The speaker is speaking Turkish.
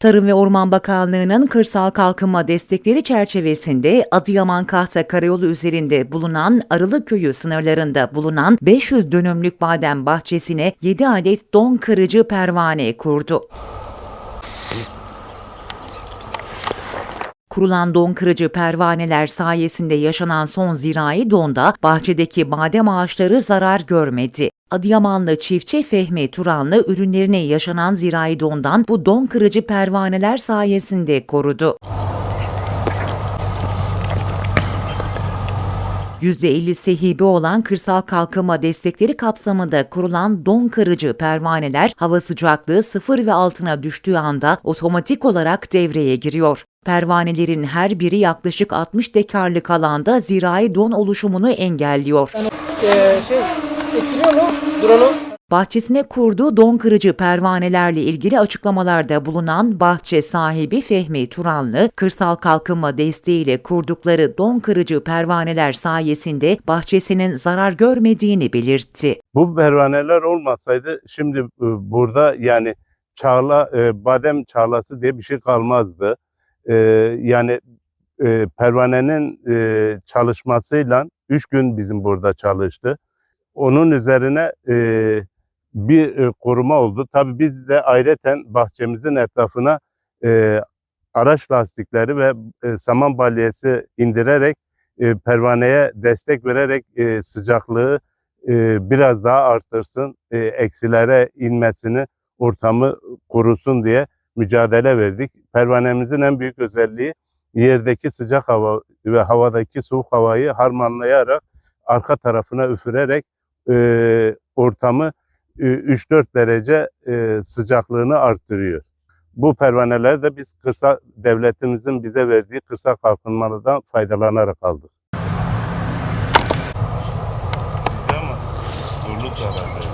Tarım ve Orman Bakanlığı'nın kırsal kalkınma destekleri çerçevesinde Adıyaman Kahta Karayolu üzerinde bulunan Arılı Köyü sınırlarında bulunan 500 dönümlük badem bahçesine 7 adet don kırıcı pervane kurdu. Kurulan don kırıcı pervaneler sayesinde yaşanan son zirai donda bahçedeki badem ağaçları zarar görmedi. Adıyamanlı çiftçi Fehmi Turanlı ürünlerine yaşanan zirai dondan bu don kırıcı pervaneler sayesinde korudu. %50'si hibe olan kırsal kalkınma destekleri kapsamında kurulan don kırıcı pervaneler hava sıcaklığı sıfır ve altına düştüğü anda otomatik olarak devreye giriyor. Pervanelerin her biri yaklaşık 60 dekarlık alanda zirai don oluşumunu engelliyor. Ee, şey etkiliyor mu drone'u? Bahçesine kurduğu don kırıcı pervanelerle ilgili açıklamalarda bulunan bahçe sahibi Fehmi Turanlı, kırsal kalkınma desteğiyle kurdukları don kırıcı pervaneler sayesinde bahçesinin zarar görmediğini belirtti. Bu pervaneler olmasaydı şimdi e, burada yani çağla e, badem çağlası diye bir şey kalmazdı. E, yani e, pervanenin e, çalışmasıyla 3 gün bizim burada çalıştı. Onun üzerine e, bir e, koruma oldu. Tabii biz de ayrıca bahçemizin etrafına e, araç lastikleri ve e, saman balyesi indirerek e, pervaneye destek vererek e, sıcaklığı e, biraz daha arttırsın, e, eksilere inmesini, ortamı korusun diye mücadele verdik. Pervanemizin en büyük özelliği yerdeki sıcak hava ve havadaki soğuk havayı harmanlayarak arka tarafına üfürerek e, ortamı e, 3-4 derece e, sıcaklığını arttırıyor. Bu pervaneleri de biz kırsal devletimizin bize verdiği kırsal kalkınmadan faydalanarak aldık. Ama zorluk var